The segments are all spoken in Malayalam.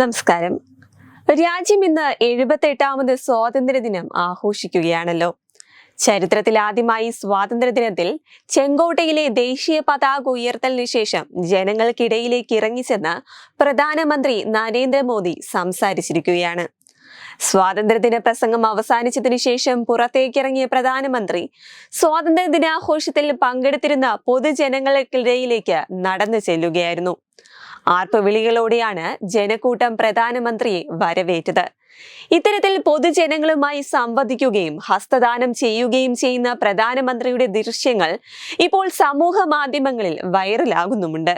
നമസ്കാരം. രാജ്യം ഇന്ന് എഴുപത്തെട്ടാമത് സ്വാതന്ത്ര്യ ദിനം ആഘോഷിക്കുകയാണല്ലോ. ചരിത്രത്തിൽ ആദ്യമായി സ്വാതന്ത്ര്യ ദിനത്തിൽ ചെങ്കോട്ടയിലെ ദേശീയ പതാക ഉയർത്തലിന് ശേഷം ജനങ്ങൾക്കിടയിലേക്ക് ഇറങ്ങിച്ചെന്ന് പ്രധാനമന്ത്രി നരേന്ദ്രമോദി സംസാരിച്ചിരിക്കുകയാണ്. സ്വാതന്ത്ര്യദിന പ്രസംഗം അവസാനിച്ചതിനു ശേഷം പുറത്തേക്കിറങ്ങിയ പ്രധാനമന്ത്രി സ്വാതന്ത്ര്യ ദിനാഘോഷത്തിൽ പങ്കെടുത്തിരുന്ന പൊതുജനങ്ങൾക്കിടയിലേക്ക് നടന്നു ചെല്ലുകയായിരുന്നു. ആർപ്പുവിളികളോടെയാണ് ജനക്കൂട്ടം പ്രധാനമന്ത്രിയെ വരവേറ്റത്. ഇത്തരത്തിൽ പൊതുജനങ്ങളുമായി സംവദിക്കുകയും ഹസ്തദാനം ചെയ്യുകയും ചെയ്യുന്ന പ്രധാനമന്ത്രിയുടെ ദൃശ്യങ്ങൾ ഇപ്പോൾ സമൂഹ മാധ്യമങ്ങളിൽ വൈറലാകുന്നുമുണ്ട്.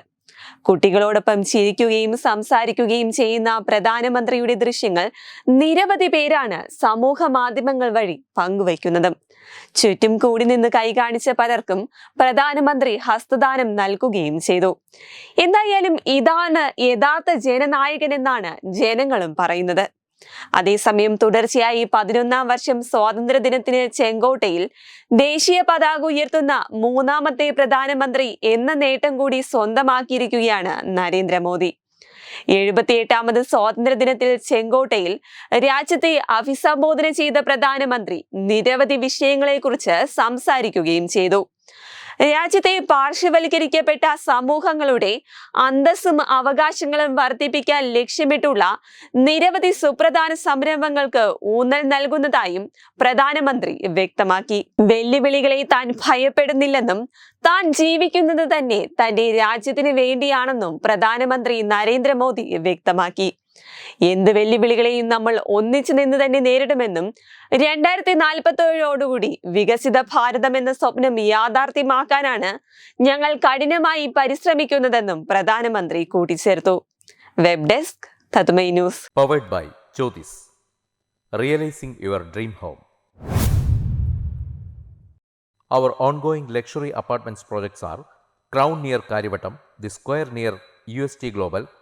കുട്ടികളോടൊപ്പം ചിരിക്കുകയും സംസാരിക്കുകയും ചെയ്യുന്ന പ്രധാനമന്ത്രിയുടെ ദൃശ്യങ്ങൾ നിരവധി പേരാണ് സമൂഹ മാധ്യമങ്ങൾ വഴി പങ്കുവയ്ക്കുന്നത്. ചുറ്റും കൂടി നിന്ന് കൈകാണിച്ച പലർക്കും പ്രധാനമന്ത്രി ഹസ്തദാനം നൽകുകയും ചെയ്തു. എന്തായാലും ഇതാണ് യഥാർത്ഥ ജനനായകൻ എന്നാണ് ജനങ്ങളും പറയുന്നത്. അതേസമയം തുടർച്ചയായി പതിനൊന്നാം വർഷം സ്വാതന്ത്ര്യ ദിനത്തിന് ചെങ്കോട്ടയിൽ ദേശീയ പതാക ഉയർത്തുന്ന മൂന്നാമത്തെ പ്രധാനമന്ത്രി എന്ന നേട്ടം കൂടി സ്വന്തമാക്കിയിരിക്കുകയാണ് നരേന്ദ്രമോദി. എഴുപത്തിയെട്ടാമത് സ്വാതന്ത്ര്യ ദിനത്തിൽ ചെങ്കോട്ടയിൽ രാജ്യത്തെ അഭിസംബോധന ചെയ്ത പ്രധാനമന്ത്രി നിരവധി വിഷയങ്ങളെക്കുറിച്ച് സംസാരിക്കുകയും ചെയ്തു. രാജ്യത്തെ പാർശ്വവൽക്കരിക്കപ്പെട്ട സമൂഹങ്ങളുടെ അന്തസ്സും അവകാശങ്ങളും വർദ്ധിപ്പിക്കാൻ ലക്ഷ്യമിട്ടുള്ള നിരവധി സുപ്രധാന സംരംഭങ്ങൾക്ക് ഊന്നൽ നൽകുന്നതായും പ്രധാനമന്ത്രി വ്യക്തമാക്കി. വെല്ലുവിളികളെ താൻ ഭയപ്പെടുന്നില്ലെന്നും താൻ ജീവിക്കുന്നത് തന്നെ തന്റെ രാജ്യത്തിന് വേണ്ടിയാണെന്നും പ്രധാനമന്ത്രി നരേന്ദ്രമോദി വ്യക്തമാക്കി. എന്ത് വെല്ലുവിളികളെയും നമ്മൾ ഒന്നിച്ചു നിന്ന് തന്നെ നേരിടുമെന്നും രണ്ടായിരത്തി നാൽപ്പത്തേഴോടുകൂടി വികസിത ഭാരതം എന്ന സ്വപ്നം യാഥാർത്ഥ്യമാക്കാനാണ് ഞങ്ങൾ കഠിനമായി പരിശ്രമിക്കുന്നതെന്നും പ്രധാനമന്ത്രി കൂട്ടിച്ചേർത്തു. Web desk തതുമൈ news powered by Jyothis realising your dream home the square near U S T Crown